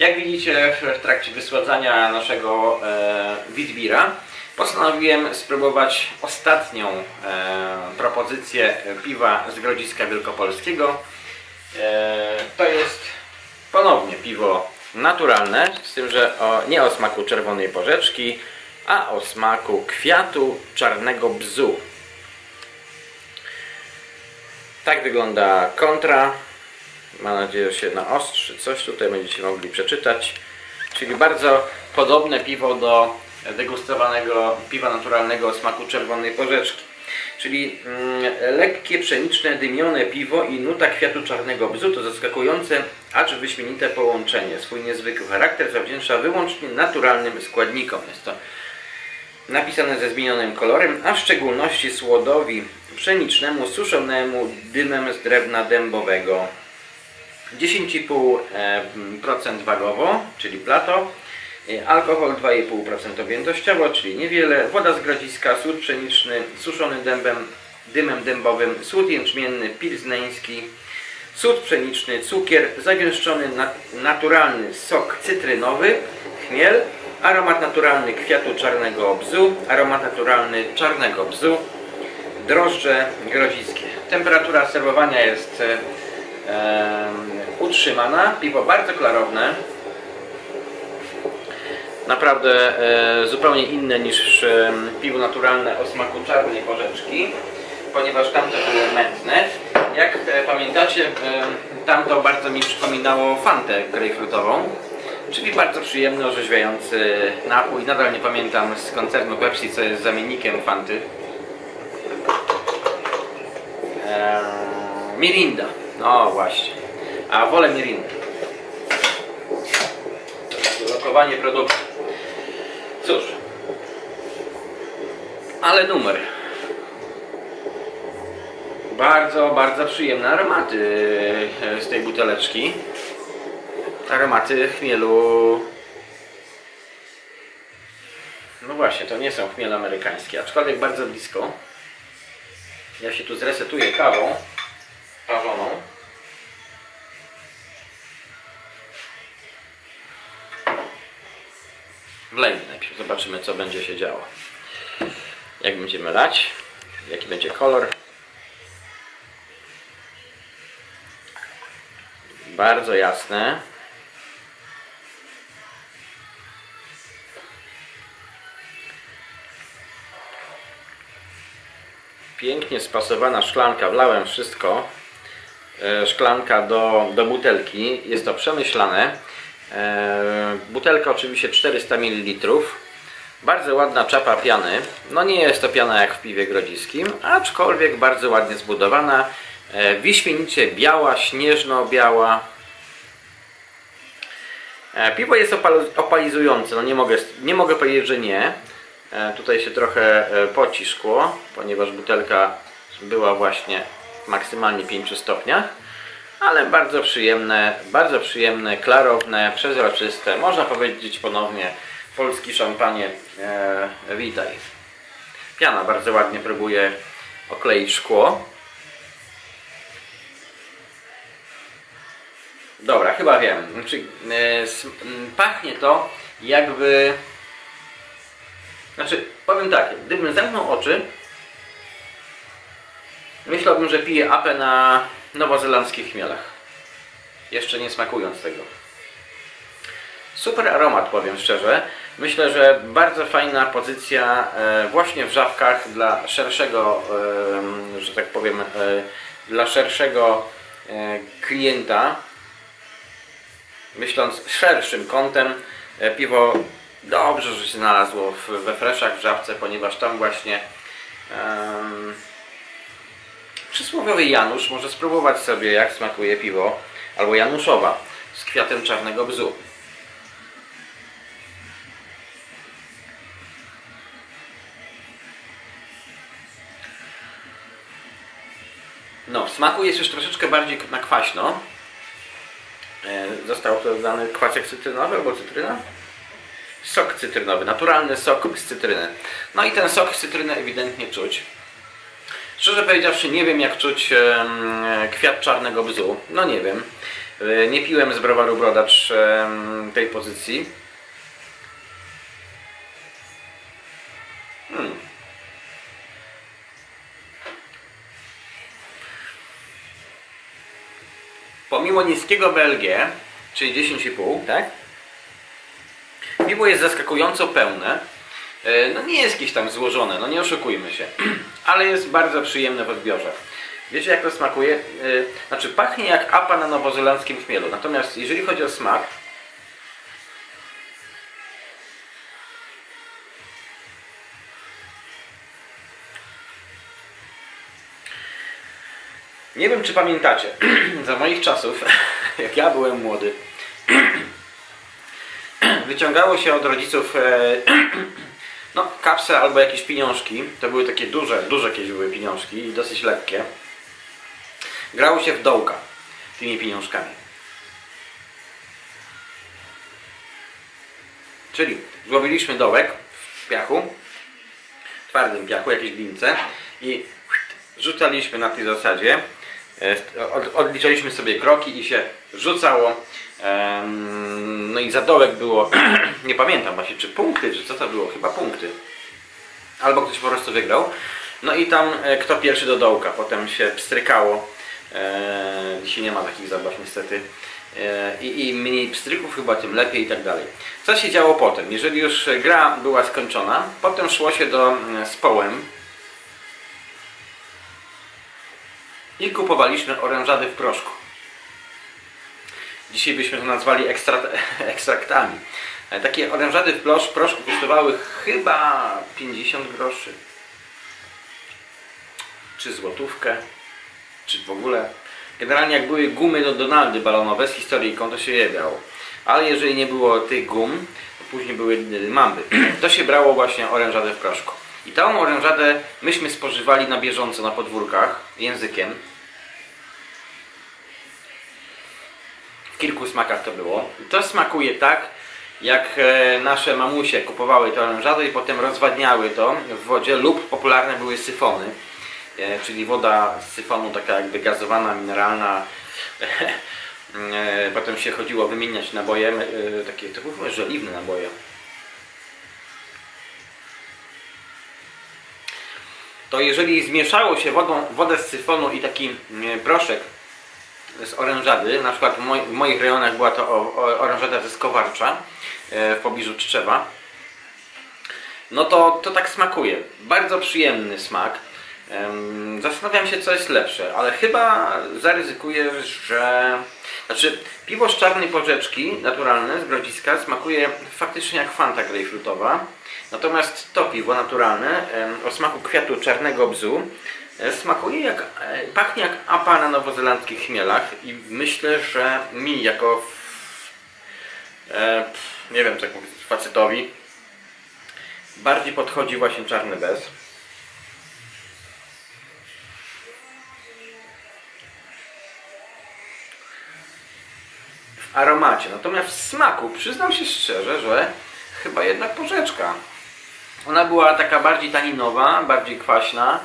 Jak widzicie w trakcie wysładzania naszego e, Witbira postanowiłem spróbować ostatnią e, propozycję piwa z Grodziska Wielkopolskiego. E, to jest ponownie piwo naturalne, z tym, że o, nie o smaku czerwonej porzeczki, a o smaku kwiatu czarnego bzu. Tak wygląda kontra. Mam nadzieję, że się naostrzy. Coś tutaj będziecie mogli przeczytać. Czyli bardzo podobne piwo do degustowanego piwa naturalnego o smaku czerwonej porzeczki. Czyli mm, lekkie, pszeniczne, dymione piwo i nuta kwiatu czarnego bzu to zaskakujące, acz wyśmienite połączenie. Swój niezwykły charakter zawdzięcza wyłącznie naturalnym składnikom. Jest to napisane ze zmienionym kolorem, a w szczególności słodowi pszenicznemu suszonemu dymem z drewna dębowego. 10,5% wagowo, czyli plato, e, alkohol 2,5% objętościowo, czyli niewiele, woda z grodziska, sód pszeniczny, suszony dębem, dymem dębowym, sód jęczmienny, pilzneński, sód pszeniczny, cukier, zagęszczony nat naturalny sok cytrynowy, chmiel, aromat naturalny kwiatu czarnego bzu, aromat naturalny czarnego bzu, drożdże grodziskie. Temperatura serwowania jest e, e, utrzymana. Piwo bardzo klarowne. Naprawdę e, zupełnie inne niż e, piwo naturalne o smaku czarnej porzeczki, ponieważ tamte były mętne. Jak e, pamiętacie, e, tamto bardzo mi przypominało fantę grejpfrutową, czyli bardzo przyjemny, orzeźwiający napój. Nadal nie pamiętam z koncernu Pepsi, co jest zamiennikiem fanty. Eee, Mirinda. No właśnie. A wolę Mirinda. Lokowanie produktu. Cóż. Ale numer. Bardzo, bardzo przyjemne aromaty z tej buteleczki. Aromaty chmielu. No właśnie, to nie są chmiele amerykańskie, aczkolwiek bardzo blisko. Ja się tu zresetuję kawą parzoną. Najpierw, zobaczymy co będzie się działo. Jak będziemy lać, jaki będzie kolor. Bardzo jasne. pięknie spasowana szklanka, wlałem wszystko, e, szklanka do, do butelki, jest to przemyślane. E, butelka oczywiście 400 ml, bardzo ładna czapa piany, no nie jest to piana jak w piwie grodziskim, aczkolwiek bardzo ładnie zbudowana, e, wyśmienicie biała, śnieżno-biała. Piwo jest opalizujące, no nie mogę, nie mogę powiedzieć, że nie. E, tutaj się trochę e, poci szkło, ponieważ butelka była właśnie w maksymalnie 5 stopniach. Ale bardzo przyjemne, bardzo przyjemne, klarowne, przezroczyste. Można powiedzieć ponownie polski szampanie. E, witaj. Piana bardzo ładnie próbuje okleić szkło. Dobra, chyba wiem. Znaczy, e, pachnie to jakby znaczy, powiem tak, gdybym zamknął oczy, myślałbym, że piję apę na nowozelandzkich chmielach. Jeszcze nie smakując tego. Super aromat, powiem szczerze. Myślę, że bardzo fajna pozycja e, właśnie w żabkach dla szerszego, e, że tak powiem, e, dla szerszego klienta. Myśląc szerszym kątem, piwo Dobrze, że się znalazło we freszach w żabce, ponieważ tam właśnie przysłowiowy Janusz może spróbować sobie jak smakuje piwo albo Januszowa z kwiatem czarnego bzu. No, w smaku jest już troszeczkę bardziej na kwaśno. E, został to dodany kwasek cytrynowy albo cytryna sok cytrynowy, naturalny sok z cytryny. No i ten sok z cytryny ewidentnie czuć. Szczerze powiedziawszy, nie wiem jak czuć kwiat czarnego bzu. No nie wiem. E, Nie piłem z browaru Brodacz tej pozycji. Hmm. Pomimo niskiego BLG, czyli 10,5, tak? Piwo jest zaskakująco pełne. E, No nie jest jakieś tam złożone, no nie oszukujmy się. Ale jest bardzo przyjemne w odbiorze. Wiecie jak to smakuje? E, Znaczy pachnie jak apa na nowozelandzkim chmielu. Natomiast jeżeli chodzi o smak, Nie wiem, czy pamiętacie, za moich czasów, jak ja byłem młody, wyciągało się od rodziców e, no, kapsle albo jakieś pieniążki. To były takie duże, duże jakieś były pieniążki i dosyć lekkie. Grało się w dołka tymi pieniążkami. Czyli złowiliśmy dołek w piachu, twardym piachu, jakieś glince i rzucaliśmy na tej zasadzie. E, od- Odliczaliśmy sobie kroki i się rzucało. No i za dołek było, nie pamiętam właśnie czy punkty, czy co to było, chyba punkty. Albo ktoś po prostu wygrał. No i tam e, kto pierwszy do dołka, potem się pstrykało. E, Dzisiaj nie ma takich zabaw niestety. E, I im mniej pstryków chyba tym lepiej i tak dalej. Co się działo potem? Jeżeli już gra była skończona, potem szło się do mm, z połem i kupowaliśmy orężady w proszku. Dzisiaj byśmy to nazwali ekstraktami. E, Takie orężady w prosz, proszku kosztowały chyba 50 groszy. Czy złotówkę, czy w ogóle. Generalnie jak były gumy do Donaldy balonowe z historyjką, to się je. Ale jeżeli nie było tych gum, to później były y, mamby. To się brało właśnie orężadę w proszku. I tą orężadę myśmy spożywali na bieżąco na podwórkach językiem. Kilku smakach to było. To smakuje tak, jak e, nasze mamusie kupowały te orężady i potem rozwadniały to w wodzie lub popularne były syfony. E, Czyli woda z syfonu taka jakby gazowana, mineralna. E, Potem się chodziło wymieniać nabojem, e, takie to były żeliwne naboje. To jeżeli zmieszało się wodą, wodę z syfonu i taki proszek z orężady, na przykład w, moich rejonach była to orężada ze Skowarcza e, w pobliżu Tczewa, no to, to tak smakuje. Bardzo przyjemny smak. Zastanawiam się, co jest lepsze, ale chyba zaryzykuję, że. Znaczy, piwo z czarnej porzeczki, naturalne, z grodziska, smakuje faktycznie jak fanta grejpfrutowa. Natomiast to piwo naturalne, o smaku kwiatu czarnego bzu, smakuje jak. e, pachnie jak apa na nowozelandzkich chmielach i myślę, że mi jako. E, nie wiem, tak mówić, facetowi, bardziej podchodzi właśnie czarny bez. W aromacie. Natomiast w smaku przyznam się szczerze, że chyba jednak porzeczka. Ona była taka bardziej taninowa, bardziej kwaśna.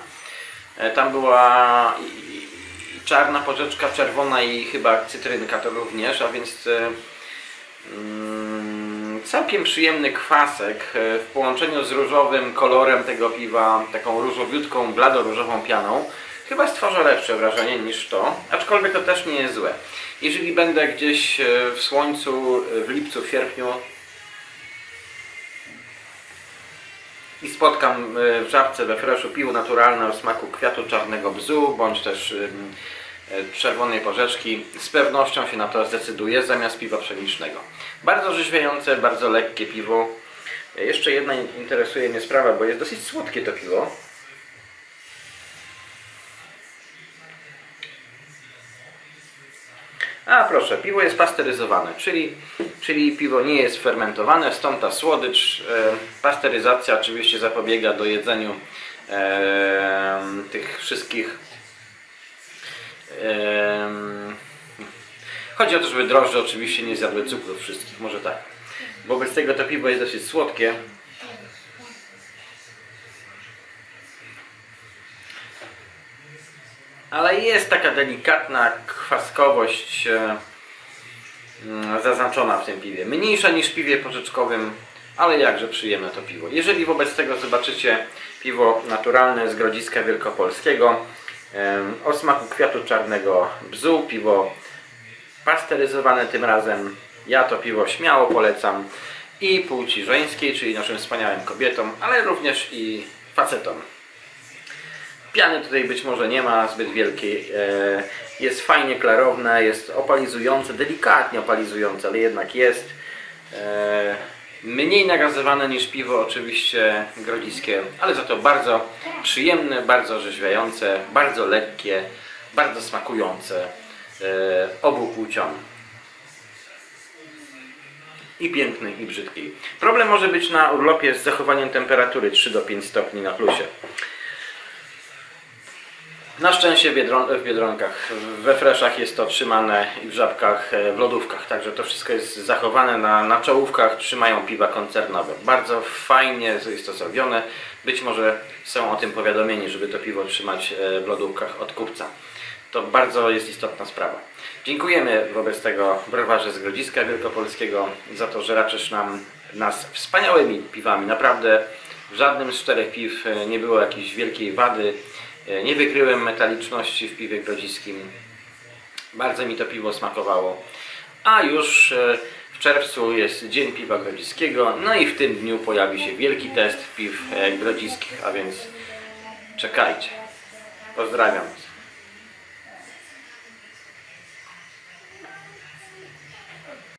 E, Tam była czarna porzeczka, czerwona i chyba cytrynka to również, a więc e, mm, całkiem przyjemny kwasek e, w połączeniu z różowym kolorem tego piwa, taką różowiutką, blado-różową pianą. Chyba stwarza lepsze wrażenie niż to, aczkolwiek to też nie jest złe. Jeżeli będę gdzieś w słońcu w lipcu, w sierpniu i spotkam e, w żabce we freshu piwo naturalne o smaku kwiatu czarnego bzu, bądź też e, czerwonej porzeczki, z pewnością się na to zdecyduję zamiast piwa pszenicznego. Bardzo rzeźwiające, bardzo lekkie piwo. Jeszcze jedna in- interesuje mnie sprawa, bo jest dosyć słodkie to piwo. A proszę, piwo jest pasteryzowane, czyli, czyli piwo nie jest fermentowane, stąd ta słodycz. E, pasteryzacja oczywiście zapobiega do jedzeniu e, tych wszystkich. E, chodzi o to, żeby drożdże oczywiście nie zjadły cukrów wszystkich, może tak. Wobec tego to piwo jest dosyć słodkie. Ale jest taka delikatna kwaskowość mm, zaznaczona w tym piwie. Mniejsza niż w piwie porzeczkowym, ale jakże przyjemne to piwo. Jeżeli wobec tego zobaczycie piwo naturalne z Grodziska Wielkopolskiego o smaku kwiatu czarnego bzu, piwo pasteryzowane tym razem, ja to piwo śmiało polecam i płci żeńskiej, czyli naszym wspaniałym kobietom, ale również i facetom. Piany tutaj być może nie ma zbyt wielkiej. e, Jest fajnie klarowne, jest opalizujące, delikatnie opalizujące, ale jednak jest. E, Mniej nagazowane niż piwo oczywiście grodziskie, ale za to bardzo przyjemne, bardzo orzeźwiające, bardzo lekkie, bardzo smakujące e, obu płciom. I pięknej, i brzydkiej. Problem może być na urlopie z zachowaniem temperatury 3 do 5 stopni na plusie. Na szczęście w, biedron, w biedronkach, we freszach jest to trzymane i w żabkach, e, w lodówkach, także to wszystko jest zachowane na, na czołówkach, trzymają piwa koncernowe. Bardzo fajnie jest to zrobione. Być może są o tym powiadomieni, żeby to piwo trzymać e, w lodówkach od kupca. To bardzo jest istotna sprawa. Dziękujemy wobec tego browarze z Grodziska Wielkopolskiego za to, że raczysz nam nas wspaniałymi piwami. Naprawdę w żadnym z czterech piw e, nie było jakiejś wielkiej wady. E, Nie wykryłem metaliczności w piwie grodziskim. Bardzo mi to piwo smakowało. A już e, w czerwcu jest Dzień Piwa Grodziskiego. No i w tym dniu pojawi się wielki test piw e, grodziskich, a więc czekajcie. Pozdrawiam.